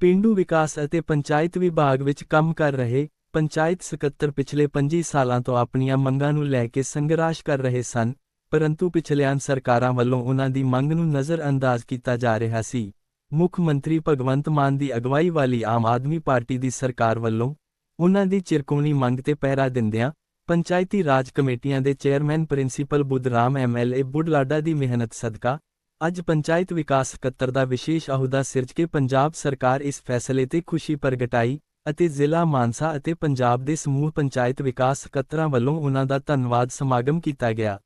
ਪਿੰਡੂ ਵਿਕਾਸ ਅਤੇ ਪੰਚਾਇਤ ਵਿਭਾਗ ਵਿੱਚ ਕੰਮ ਕਰ ਰਹੇ ਪੰਚਾਇਤ ਸਕੱਤਰ ਪਿਛਲੇ 25 ਸਾਲਾਂ ਤੋਂ ਆਪਣੀਆਂ ਮੰਗਾਂ ਨੂੰ ਲੈ ਕੇ ਸੰਘਰਸ਼ ਕਰ ਰਹੇ ਸਨ, ਪਰੰਤੂ ਪਿਛਲੀਆਂ ਸਰਕਾਰਾਂ ਵੱਲੋਂ ਉਨ੍ਹਾਂ ਦੀ ਮੰਗ ਨੂੰ ਨਜ਼ਰਅੰਦਾਜ਼ ਕੀਤਾ ਜਾ ਰਿਹਾ ਸੀ। ਮੁੱਖ ਮੰਤਰੀ ਭਗਵੰਤ ਮਾਨ ਦੀ ਅਗਵਾਈ ਵਾਲੀ ਆਮ ਆਦਮੀ ਪਾਰਟੀ ਦੀ ਸਰਕਾਰ ਵੱਲੋਂ ਉਨ੍ਹਾਂ ਦੀ ਚਿਰਕੋਣੀ ਮੰਗ ਤੇ ਪਹਿਰਾ ਦਿੰਦਿਆਂ ਪੰਚਾਇਤੀ ਰਾਜ ਕਮੇਟੀਆਂ ਦੇ chairman principal Budhram MLA Budhlada ਦੀ ਮਿਹਨਤ ਸਦਕਾ ਅੱਜ ਪੰਚਾਇਤ ਵਿਕਾਸ ਸਕੱਤਰ ਦਾ ਵਿਸ਼ੇਸ਼ ਅਹੁਦਾ ਸਿਰਜ ਕੇ ਪੰਜਾਬ ਸਰਕਾਰ ਇਸ ਫੈਸਲੇ ਤੇ ਖੁਸ਼ੀ ਪ੍ਰਗਟਾਈ ਅਤੇ ਜ਼ਿਲ੍ਹਾ ਮਾਨਸਾ ਅਤੇ ਪੰਜਾਬ ਦੇ ਸਮੂਹ ਪੰਚਾਇਤ ਵਿਕਾਸ ਸਕੱਤਰਾਂ ਵੱਲੋਂ ਉਨ੍ਹਾਂ ਦਾ ਧੰਨਵਾਦ ਸਮਾਗਮ ਕੀਤਾ ਗਿਆ।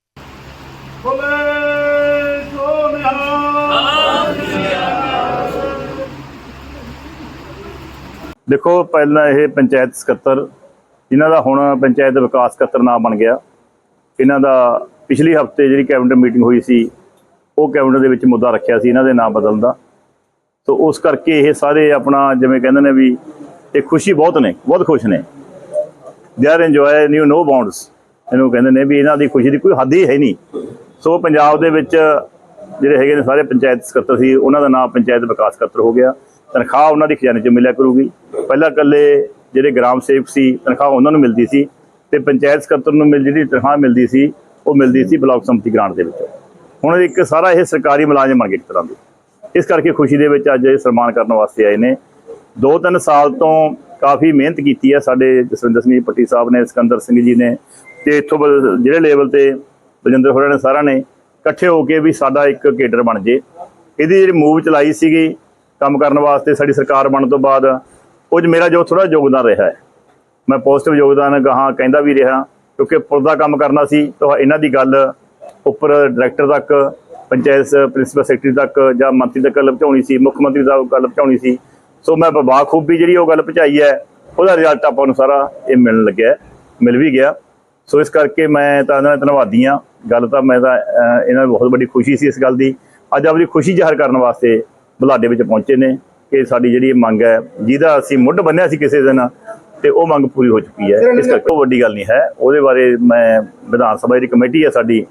ਦੇਖੋ, ਪਹਿਲਾਂ ਇਹ ਪੰਚਾਇਤ ਸਕੱਤਰ, ਇਹਨਾਂ ਦਾ ਹੁਣ ਪੰਚਾਇਤ ਵਿਕਾਸ ਸਕੱਤਰ ਨਾਮ ਬਣ ਗਿਆ। ਇਹਨਾਂ ਦਾ ਪਿਛਲੀ ਹਫ਼ਤੇ ਜਿਹੜੀ ਕੈਬਨਿਟ ਮੀਟਿੰਗ ਹੋਈ ਸੀ ਉਹ ਕੈਬਨਿਟ ਦੇ ਵਿੱਚ ਮੁੱਦਾ ਰੱਖਿਆ ਸੀ ਇਹਨਾਂ ਦੇ ਨਾਮ ਬਦਲਣ ਦਾ। ਸੋ ਉਸ ਕਰਕੇ ਇਹ ਸਾਰੇ ਆਪਣਾ ਜਿਵੇਂ ਕਹਿੰਦੇ ਨੇ ਵੀ ਇਹ ਖੁਸ਼ੀ ਬਹੁਤ ਨੇ, ਬਹੁਤ ਖੁਸ਼ ਨੇ। They are enjoy knew no bounds ਇਹਨੂੰ ਕਹਿੰਦੇ ਨੇ ਵੀ ਇਹਨਾਂ ਦੀ ਖੁਸ਼ੀ ਦੀ ਕੋਈ ਹੱਦ ਹੀ ਹੈ ਨਹੀਂ। ਸੋ ਪੰਜਾਬ ਦੇ ਵਿੱਚ ਜਿਹੜੇ ਹੈਗੇ ਨੇ ਸਾਰੇ ਪੰਚਾਇਤ ਸਕੱਤਰ ਸੀ, ਉਹਨਾਂ ਦਾ ਨਾਮ ਪੰਚਾਇਤ ਵਿਕਾਸ ਸਕੱਤਰ ਹੋ ਗਿਆ। ਤਨਖਾਹ ਉਹਨਾਂ ਦੀ ਖਜ਼ਾਨੇ 'ਚ ਮਿਲਿਆ ਕਰੂਗੀ। ਪਹਿਲਾਂ ਇਕੱਲੇ ਜਿਹੜੇ ਗ੍ਰਾਮ ਸੇਵਕ ਸੀ, ਤਨਖਾਹ ਉਹਨਾਂ ਨੂੰ ਮਿਲਦੀ ਸੀ। ਤੇ ਪੰਚਾਇਤ ਸਕੱਤਰ ਨੂੰ ਮਿਲ ਜਿਹੜੀ ਤਨਖਾਹ ਮਿਲਦੀ ਸੀ, ਉਹ ਮਿਲਦੀ ਸੀ ਬਲਾਕ ਸੰਮਤੀ ਗ੍ਰਾਂਟ ਦੇ ਵਿੱਚ। ਹੁਣ ਇੱਕ ਸਾਰਾ ਇਹ ਸਰਕਾਰੀ ਮੁਲਾਜ਼ਮ ਆ ਗਏ ਇੱਕ ਤਰ੍ਹਾਂ ਦੇ। ਇਸ ਕਰਕੇ ਖੁਸ਼ੀ ਦੇ ਵਿੱਚ ਅੱਜ ਇਹ ਸਨਮਾਨ ਕਰਨ ਵਾਸਤੇ ਆਏ ਨੇ। ਦੋ ਤਿੰਨ ਸਾਲ ਤੋਂ ਕਾਫੀ ਮਿਹਨਤ ਕੀਤੀ ਹੈ ਸਾਡੇ ਜਸਵਿੰਦਰ ਸਿੰਘ ਪੱਟੀ ਸਾਹਿਬ ਨੇ, ਸਿਕੰਦਰ ਸਿੰਘ ਜੀ ਨੇ ਤੇ ਇੱਥੋਂ ਜਿਹੜੇ ਲੈਵਲ ਤੇ ਬਲਜਿੰਦਰ ਹੋਰਾਂ ਨੇ ਸਾਰਿਆਂ ਨੇ ਇਕੱਠੇ ਹੋ ਕੇ ਵੀ ਸਾਡਾ ਇੱਕ ਕੇਡਰ ਬਣ ਜੇ। ਇਹਦੀ ਜਿਹੜੀ ਮੂਵ ਚਲਾਈ ਸੀਗੀ ਕੰਮ ਕਰਨ ਵਾਸਤੇ ਸਾਡੀ ਸਰਕਾਰ ਬਣਨ ਤੋਂ ਬਾਅਦ, ਉਹ 'ਚ ਮੇਰਾ ਜੋ ਥੋੜਾ ਯੋਗਦਾਨ ਰਿਹਾ ਹੈ। ਮੈਂ ਪੋਜ਼ਿਟਿਵ ਯੋਗਦਾਨ ਗਾਹਾਂ ਕਹਿੰਦਾ ਵੀ ਰਿਹਾ, ਕਿਉਂਕਿ ਪੁਲ ਦਾ ਕੰਮ ਕਰਨਾ ਸੀ, ਤਾਂ ਇਹਨਾਂ ਦੀ ਗੱਲ ਉੱਪਰ ਡਾਇਰੈਕਟਰ ਤੱਕ ਪੰਚਾਇਤ ਪ੍ਰਿੰਸੀਪਲ ਸੈਕਟਰੀ ਤੱਕ ਜਾਂ ਮੰਤਰੀ ਤੱਕ ਗੱਲ ਪਹੁੰਚਾਉਣੀ ਸੀ ਮੁੱਖ ਮੰਤਰੀ ਤੱਕ ਗੱਲ ਪਹੁੰਚਾਉਣੀ ਸੀ। ਸੋ ਮੈਂ ਬਾਖੂਬੀ ਜਿਹੜੀ ਉਹ ਗੱਲ ਪਹੁੰਚਾਈ ਹੈ ਉਹਦਾ ਰਿਜ਼ਲਟ ਆਪਾਂ ਨੂੰ ਸਾਰਾ ਇਹ ਮਿਲਣ ਲੱਗਿਆ ਮਿਲ ਵੀ ਗਿਆ। ਸੋ ਇਸ ਕਰਕੇ ਮੈਂ ਤਾਂ ਇਹਨਾਂ ਦਾ ਧੰਨਵਾਦੀ ਹਾਂ। ਗੱਲ ਤਾਂ ਮੈਂ ਤਾਂ ਇਹਨਾਂ ਨੂੰ ਬਹੁਤ ਵੱਡੀ ਖੁਸ਼ੀ ਸੀ ਇਸ ਗੱਲ ਦੀ। ਅੱਜ ਆਪਣੀ ਖੁਸ਼ੀ ਜ਼ਾਹਰ ਕਰਨ ਵਾਸਤੇ ਬੁਲਾਡੇ ਵਿੱਚ ਪਹੁੰਚੇ ਨੇ ਕਿ ਸਾਡੀ ਜਿਹੜੀ ਇਹ ਮੰਗ ਹੈ ਜਿਹਦਾ ਅਸੀਂ ਮੁੱਢ ਬੰਨਿਆ ਸੀ ਕਿਸੇ ਦਿਨ ਤੇ ਉਹ ਮੰਗ ਪੂਰੀ ਹੋ ਚੁੱਕੀ ਹੈ। ਇਸ ਕਰਕੇ ਉਹ ਵੱਡੀ ਗੱਲ ਨਹੀਂ ਹੈ। ਉਹਦੇ ਬਾਰੇ ਮੈਂ ਵਿਧਾਨ ਸਭਾ ਦੀ ਕਮੇਟੀ ਹੈ ਸਾਡੀ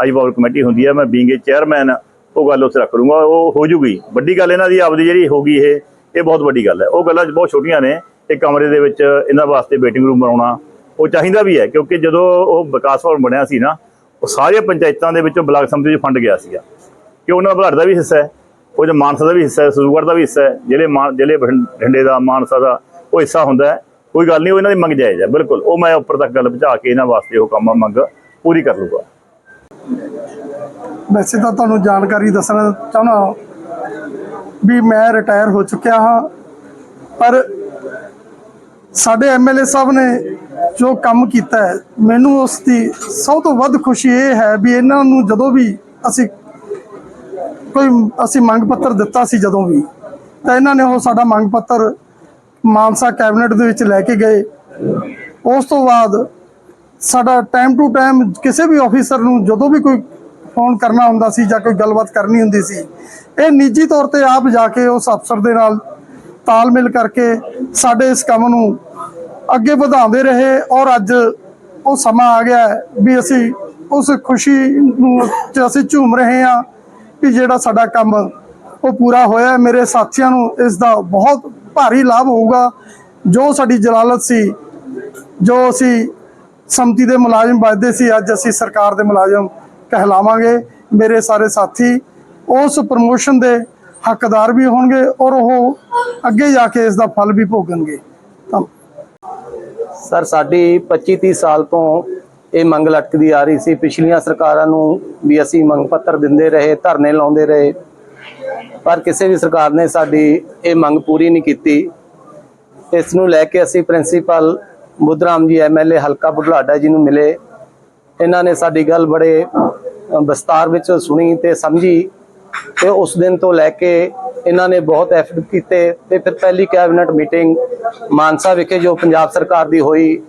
ਹਾਈ ਪਾਵਰ ਕਮੇਟੀ ਹੁੰਦੀ ਹੈ, ਮੈਂ ਬੀਂਗ ਏ ਚੇਅਰਮੈਨ ਉਹ ਗੱਲ ਉੱਥੇ ਰੱਖ ਲੂੰਗਾ ਉਹ ਹੋ ਜੂਗੀ। ਵੱਡੀ ਗੱਲ ਇਹਨਾਂ ਦੀ, ਆਪਦੀ ਜਿਹੜੀ ਹੋਗੀ ਇਹ ਇਹ ਬਹੁਤ ਵੱਡੀ ਗੱਲ ਹੈ। ਉਹ ਗੱਲਾਂ ਬਹੁਤ ਛੋਟੀਆਂ ਨੇ ਇਹ ਕਮਰੇ ਦੇ ਵਿੱਚ ਇਹਨਾਂ ਵਾਸਤੇ ਵੇਟਿੰਗ ਰੂਮ ਬਣਾਉਣਾ, ਉਹ ਚਾਹੀਦਾ ਵੀ ਹੈ, ਕਿਉਂਕਿ ਜਦੋਂ ਉਹ ਵਿਕਾਸ ਭਵਨ ਬਣਿਆ ਸੀ ਨਾ, ਉਹ ਸਾਰੀਆਂ ਪੰਚਾਇਤਾਂ ਦੇ ਵਿੱਚੋਂ ਬਲਾਕ ਸਮਿਤੀ ਵਿੱਚ ਫੰਡ ਗਿਆ ਸੀਗਾ। ਕਿ ਉਹਨਾਂ ਦਾ ਬਲਾੜ ਦਾ ਵੀ ਹਿੱਸਾ ਹੈ, ਉਹ ਜੋ ਮਾਨਸਾ ਦਾ ਵੀ ਹਿੱਸਾ ਹੈ ਸੂਗੜ ਦਾ ਵੀ ਹਿੱਸਾ ਹੈ, ਜ਼ਿਲ੍ਹੇ ਮਾਨ, ਜ਼ਿਲ੍ਹੇ ਬਠਿੰ- ਬਠਿੰਡੇ ਦਾ, ਮਾਨਸਾ ਦਾ, ਉਹ ਹਿੱਸਾ ਹੁੰਦਾ ਹੈ। ਕੋਈ ਗੱਲ ਨਹੀਂ, ਉਹ ਇਹਨਾਂ ਦੀ ਮੰਗ ਜਾਇਜ਼ ਹੈ, ਬਿਲਕੁਲ। ਉਹ ਮੈਂ ਉੱਪਰ ਤੱਕ ਗੱਲ ਪਹੁੰਚਾ ਕੇ ਇਹਨਾਂ ਵਾਸਤੇ ਉਹ ਕੰਮ ਮੰਗ ਪੂਰੀ ਕਰ ਲੂਗਾ ਵੈਸੇ ਤਾਂ ਤੁਹਾਨੂੰ ਜਾਣਕਾਰੀ ਦੱਸਣਾ ਚਾਹਣਾ ਵੀ ਮੈਂ ਰਿਟਾਇਰ ਹੋ ਚੁੱਕਿਆ ਹਾਂ, ਪਰ ਸਾਡੇ ਐਮਐਲਏ ਸਾਹਿਬ ਨੇ ਜੋ ਕੰਮ ਕੀਤਾ ਹੈ, ਮੈਨੂੰ ਉਸ ਦੀ ਸਭ ਤੋਂ ਵੱਧ ਖੁਸ਼ੀ ਇਹ ਹੈ ਵੀ ਇਹਨਾਂ ਨੂੰ ਜਦੋਂ ਵੀ ਅਸੀਂ ਕੋਈ ਅਸੀਂ ਮੰਗ ਪੱਤਰ ਦਿੱਤਾ ਸੀ ਜਦੋਂ ਵੀ, ਤਾਂ ਇਹਨਾਂ ਨੇ ਉਹ ਸਾਡਾ ਮੰਗ ਪੱਤਰ ਮਾਨਸਾ ਕੈਬਨਿਟ ਦੇ ਵਿੱਚ ਲੈ ਕੇ ਗਏ। ਉਸ ਤੋਂ ਬਾਅਦ ਸਾਡਾ ਟਾਈਮ ਟੂ ਟਾਈਮ ਕਿਸੇ ਵੀ ਆਫੀਸਰ ਨੂੰ ਜਦੋਂ ਵੀ ਕੋਈ ਫੋਨ ਕਰਨਾ ਹੁੰਦਾ ਸੀ ਜਾਂ ਕੋਈ ਗੱਲਬਾਤ ਕਰਨੀ ਹੁੰਦੀ ਸੀ, ਇਹ ਨਿੱਜੀ ਤੌਰ ਤੇ ਆਪ ਜਾ ਕੇ ਉਸ ਅਫਸਰ ਦੇ ਨਾਲ ਤਾਲਮੇਲ ਕਰਕੇ ਸਾਡੇ ਇਸ ਕੰਮ ਨੂੰ ਅੱਗੇ ਵਧਾਉਂਦੇ ਰਹੇ ਔਰ ਅੱਜ ਉਹ ਸਮਾਂ ਆ ਗਿਆ ਵੀ ਅਸੀਂ ਉਸ ਖੁਸ਼ੀ ਨੂੰ ਚ ਅਸੀਂ ਝੂਮ ਰਹੇ ਹਾਂ ਕਿ ਜਿਹੜਾ ਸਾਡਾ ਕੰਮ ਉਹ ਪੂਰਾ ਹੋਇਆ ਮੇਰੇ ਸਾਥੀਆਂ ਨੂੰ ਇਸ ਦਾ ਬਹੁਤ ਭਾਰੀ ਲਾਭ ਹੋਊਗਾ। ਜੋ ਸਾਡੀ ਜਲਾਲਤ ਸੀ, ਜੋ ਅਸੀਂ ਸਮਤੀ ਦੇ ਮੁਲਾਜ਼ਮ ਵੱਜਦੇ ਸੀ, ਅੱਜ ਅਸੀਂ ਸਰਕਾਰ ਦੇ ਮੁਲਾਜ਼ਮ ਕਹਿਲਾਵਾਂਗੇ। ਮੇਰੇ ਸਾਰੇ ਸਾਥੀ, ਉਸ ਪ੍ਰਮੋਸ਼ਨ ਦੇ ਹੱਕਦਾਰ ਵੀ ਹੋਣਗੇ ਔਰ ਉਹ ਅੱਗੇ ਜਾ ਕੇ ਇਸ ਦਾ ਫਲ ਵੀ ਭੋਗਣਗੇ। ਸਰ, ਸਾਡੀ 25 30 ਸਾਲ ਤੋਂ ਇਹ ਮੰਗ ਲਟਕਦੀ ਆ ਰਹੀ ਸੀ। ਪਿਛਲੀਆਂ ਸਰਕਾਰਾਂ ਨੂੰ ਵੀ ਅਸੀਂ ਮੰਗ ਪੱਤਰ ਦਿੰਦੇ ਰਹੇ, ਧਰਨੇ ਲਾਉਂਦੇ ਰਹੇ। ਪਰ ਕਿਸੇ ਵੀ ਸਰਕਾਰ ਨੇ ਸਾਡੀ ਇਹ ਮੰਗ ਪੂਰੀ ਨਹੀਂ ਕੀਤੀ। ਇਸ ਨੂੰ ਲੈ ਕੇ ਅਸੀਂ ਪ੍ਰਿੰਸੀਪਲ ਬੁੱਧਰਾਮ ਜੀ ਐਮਐਲਏ ਹਲਕਾ ਬੁਢਲਾਡਾ ਜੀ ਨੂੰ ਮਿਲੇ। ਇਹਨਾਂ ਨੇ ਸਾਡੀ ਗੱਲ ਬੜੇ ਵਿਸਤਾਰ ਵਿੱਚ ਸੁਣੀ ਤੇ ਸਮਝੀ ਤੇ ਉਸ ਦਿਨ ਤੋਂ ਲੈ ਕੇ ਇਹਨਾਂ ਨੇ ਬਹੁਤ ਐਫਰਟ ਕੀਤੇ ਤੇ ਫਿਰ ਪਹਿਲੀ ਕੈਬਨਿਟ ਮੀਟਿੰਗ ਮਾਨਸਾ ਵਿਖੇ ਜੋ ਪੰਜਾਬ ਸਰਕਾਰ ਦੀ ਹੋਈ,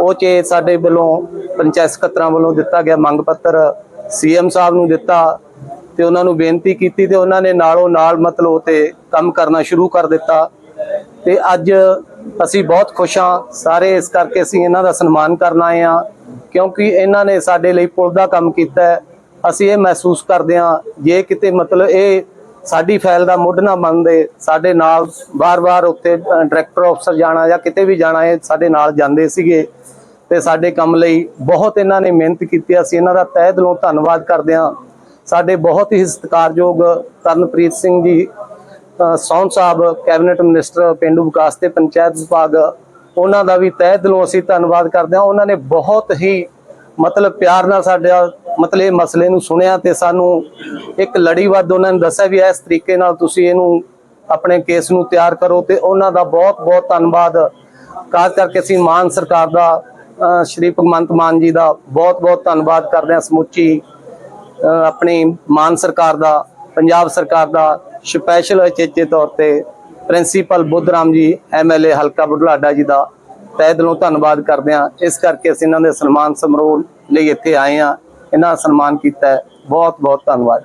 ਉਹ 'ਚ ਸਾਡੇ ਵੱਲੋਂ ਪੰਚਾਇਤ ਸਕੱਤਰਾਂ ਵੱਲੋਂ ਦਿੱਤਾ ਗਿਆ ਮੰਗ ਪੱਤਰ ਸੀਐਮ ਸਾਹਿਬ ਨੂੰ ਦਿੱਤਾ ਤੇ ਉਹਨਾਂ ਨੂੰ ਬੇਨਤੀ ਕੀਤੀ ਤੇ ਉਹਨਾਂ ਨੇ ਨਾਲੋਂ ਨਾਲ ਮਤਲਬ ਉਹ ਤੇ ਕੰਮ ਕਰਨਾ ਸ਼ੁਰੂ ਕਰ ਦਿੱਤਾ। ਤੇ ਅੱਜ ਅਸੀਂ ਬਹੁਤ ਖੁਸ਼ ਹਾਂ। ਸਾਰੇ ਇਸ ਕਰਕੇ ਅਸੀਂ ਇਹਨਾਂ ਦਾ ਸਨਮਾਨ ਕਰਨ ਆਏ ਹਾਂ, ਕਿਉਂਕਿ ਇਹਨਾਂ ਨੇ ਸਾਡੇ ਲਈ ਪੁਲ ਦਾ ਕੰਮ ਕੀਤਾ ਹੈ। ਅਸੀਂ ਇਹ ਮਹਿਸੂਸ ਕਰਦੇ ਹਾਂ, ਜੇ ਕਿਤੇ ਮਤਲਬ ਇਹ ਸਾਡੀ ਫਾਈਲ ਦਾ ਮੁੱਢ ਨਾ ਮੰਨਦੇ, ਸਾਡੇ ਨਾਲ ਵਾਰ-ਵਾਰ ਉੱਤੇ ਡਾਇਰੈਕਟਰ ਅਫਸਰ ਜਾਣਾ ਜਾਂ ਕਿਤੇ ਵੀ ਜਾਣਾ, ਇਹ ਸਾਡੇ ਨਾਲ ਜਾਂਦੇ ਸੀਗੇ ਤੇ ਸਾਡੇ ਕੰਮ ਲਈ ਬਹੁਤ ਇਹਨਾਂ ਨੇ ਮਿਹਨਤ ਕੀਤੀ। ਅਸੀਂ ਇਹਨਾਂ ਦਾ ਤਹਿ ਦਿਲੋਂ ਧੰਨਵਾਦ ਕਰਦੇ ਹਾਂ। ਸਾਡੇ ਬਹੁਤ ਹੀ ਸਤਿਕਾਰਯੋਗ ਕਰਨਪ੍ਰੀਤ ਸਿੰਘ ਜੀ ਸੌਂਦ ਸਾਹਿਬ, ਕੈਬਨਿਟ ਮਿਨਿਸਟਰ, ਪਿੰਡੂ ਵਿਕਾਸ ਤੇ ਪੰਚਾਇਤ ਵਿਭਾਗ, ਉਹਨਾਂ ਦਾ ਵੀ ਤਹਿ ਦਿਲੋਂ ਅਸੀਂ ਧੰਨਵਾਦ ਕਰਦੇ ਹਾਂ। ਉਹਨਾਂ ਨੇ ਬਹੁਤ ਹੀ ਮਤਲਬ ਪਿਆਰ ਨਾਲ ਸਾਡਾ ਮਤਲਬ ਇਹ ਮਸਲੇ ਨੂੰ ਸੁਣਿਆ ਤੇ ਸਾਨੂੰ ਇੱਕ ਲੜੀਵਾਦ ਉਹਨਾਂ ਨੇ ਦੱਸਿਆ ਵੀ ਇਸ ਤਰੀਕੇ ਨਾਲ ਤੁਸੀਂ ਇਹਨੂੰ ਆਪਣੇ ਕੇਸ ਨੂੰ ਤਿਆਰ ਕਰੋ ਤੇ ਉਹਨਾਂ ਦਾ ਬਹੁਤ ਬਹੁਤ ਧੰਨਵਾਦ। ਖਾਸ ਕਰਕੇ ਅਸੀਂ ਮਾਨ ਸਰਕਾਰ ਦਾ ਸ਼੍ਰੀ ਭਗਵੰਤ ਮਾਨ ਜੀ ਦਾ ਬਹੁਤ ਬਹੁਤ ਧੰਨਵਾਦ ਕਰਦੇ ਹਾਂ। ਸਮੁੱਚੀ ਆਪਣੀ ਮਾਨ ਸਰਕਾਰ ਦਾ, ਪੰਜਾਬ ਸਰਕਾਰ ਦਾ ਸਪੈਸ਼ਲ ਅਚੇਚੇ ਤੌਰ ਤੇ ਪ੍ਰਿੰਸੀਪਲ ਬੁੱਧਰਾਮ ਜੀ ਐਮਐਲਏ ਹਲਕਾ ਬੁਢਲਾਡਾ ਜੀ ਦਾ ਤਹਿ ਦਿਲੋਂ ਧੰਨਵਾਦ ਕਰਦੇ ਹਾਂ। ਇਸ ਕਰਕੇ ਅਸੀਂ ਇਹਨਾਂ ਦੇ ਸਨਮਾਨ ਸਮਾਰੋਹ ਲਈ ਇੱਥੇ ਆਏ ਹਾਂ। ਇਹਨਾਂ ਸਨਮਾਨ ਕੀਤਾ ਬਹੁਤ ਬਹੁਤ ਧੰਨਵਾਦ।